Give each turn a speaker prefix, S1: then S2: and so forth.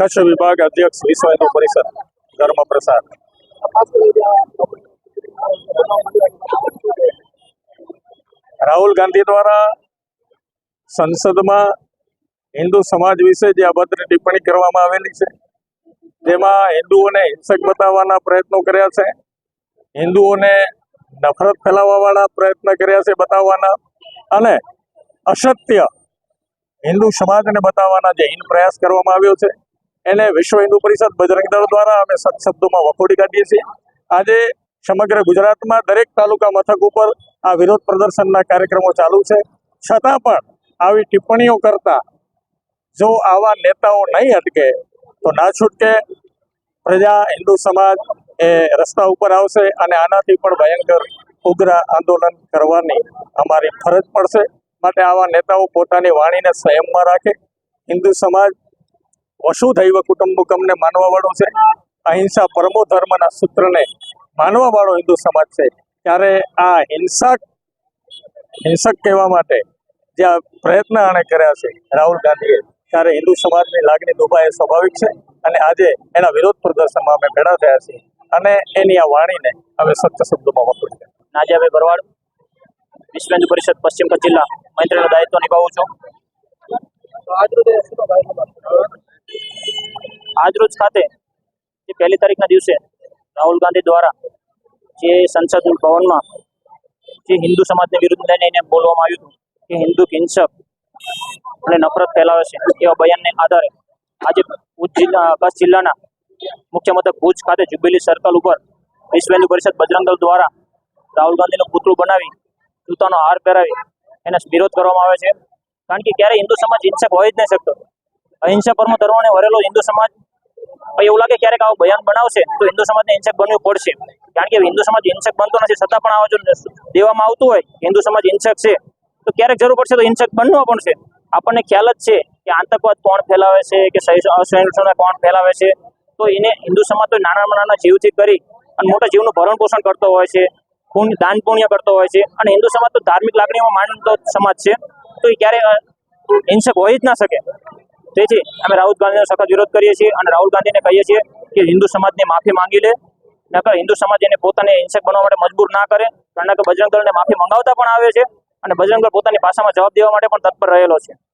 S1: કચ્છ વિભાગ અધ્યક્ષ વિશ્વ પરિષદ, ધર્મ પ્રસાદ. રાહુલ ગાંધી દ્વારા સંસદમાં હિન્દુ સમાજ વિશે જે અભદ્ર ટિપ્પણી કરવામાં આવેલી છે, જેમાં હિન્દુઓને હિંસક બતાવવાના પ્રયત્નો કર્યા છે, હિન્દુઓને નફરત ફેલાવવાવાળા પ્રયત્ન કર્યા છે બતાવવાના, અને અસત્ય હિન્દુ સમાજને બતાવવાના જે હિન પ્રયાસ કરવામાં આવ્યો છે એને વિશ્વ હિન્દુ પરિષદ બજરંગ દળ દ્વારા અમે સત્શબ્દોમાં વખોડી કાઢીએ છીએ. આજે સમગ્ર ગુજરાતમાં દરેક તાલુકા મથક ઉપર આ વિરોધ પ્રદર્શનના કાર્યક્રમો ચાલુ છે. છતાં પણ આવી ટિપ્પણીઓ કરતા જો આવા નેતાઓ નહીં અટકે, તો ના છૂટકે પ્રજા હિન્દુ સમાજ એ રસ્તા ઉપર આવશે અને આનાથી પણ ભયંકર ઉગ્ર આંદોલન કરવાની અમારી ફરજ પડશે. માટે આવા નેતાઓ પોતાની વાણીને સંયમમાં રાખે. હિન્દુ સમાજ વસુધૈવ કુટુંબકમને માનવા વાળો છે. અહિંસા પરમો ધર્મના સૂત્રને માનવા વાળો હિન્દુ સમાજ છે. ત્યારે આ હિંસક હિંસક કહેવા માટે જે આ પ્રયત્ન આણે કર્યા છે રાહુલ ગાંધીએ, ત્યારે હિન્દુ સમાજની લાગણી દુભાય સ્વાભાવિક છે અને આજે એના વિરોધ પ્રદર્શનમાં અમે ભેળા થયા છીએ. અને એની આ વાણીને અમે સત્ય શબ્દોમાં વખોડી
S2: નાજિયાભાઈ ભરવાડ, વિશ્વ હિન્દુ પરિષદ, પશ્ચિમ કચ્છ જિલ્લા. મૈત્રીનું દાયિત્વ નિભાવું છું. આજરોજ ખાતે, જે પહેલી તારીખના દિવસે રાહુલ ગાંધી દ્વારા જે સંસદ ભવનમાં જે હિન્દુ સમાજને વિરુદ્ધ લઈને એને બોલવામાં આવ્યું હતું કે હિન્દુ હિંસક અને નફરત ફેલાવે છે, એવા બયાનને આધારે આજે ભુજ જિલ્લા કચ્છ જિલ્લાના મુખ્ય મથક ભુજ ખાતે જુબેલી સર્કલ ઉપર વિશ્વ હિન્દુ પરિષદ બજરંગ દળ દ્વારા રાહુલ ગાંધીનું પૂતળું બનાવી, જૂતાનો હાર પહેરાવી એને વિરોધ કરવામાં આવે છે. કારણ કે ક્યારે હિન્દુ સમાજ હિંસક હોય જ નહીં શકતો. અહિંસા પરમો ધર્મને વરેલો હિન્દુ સમાજ એવું લાગે ક્યારેક આવું બયાન બનાવશે તો હિન્દુ સમાજને હિંસક બનવું પડશે. કારણ કે હિન્દુ સમાજ હિંસક બનતો નથી, છતાં પણ આવા જો દેવામાં આવતું હોય, હિન્દુ સમાજ હિંસક છે, તો ક્યારેક જરૂર પડશે તો હિંસક બનવું છે. આપણને ખ્યાલ જ છે કે આતંકવાદ કોણ ફેલાવે છે, કે અસહિષ્ણુતા કોણ ફેલાવે છે. તો એને હિન્દુ સમાજ તો નાના નાના જીવથી કરી અને મોટા જીવનું ભરણ પોષણ કરતો હોય છે, ખૂન, દાન પુણ્ય કરતો હોય છે. અને હિન્દુ સમાજ તો ધાર્મિક લાગણીઓમાં માનતો સમાજ છે. તો એ ક્યારે હિંસક હોય જ ના શકે. તેથી અમે રાહુલ ગાંધીનો સખત વિરોધ કરીએ છીએ અને રાહુલ ગાંધીને કહીએ છીએ કે હિન્દુ સમાજને માફી માંગી લે. નકર હિન્દુ સમાજ એને પોતાને હિંસક બનવા માટે મજબૂર ના કરે. કારણ કે બજરંગ દળને માફી મંગાવતા પણ આવે છે અને બજરંગ પોતાની ભાષામાં જવાબ દેવા માટે પણ તત્પર રહેલો છે.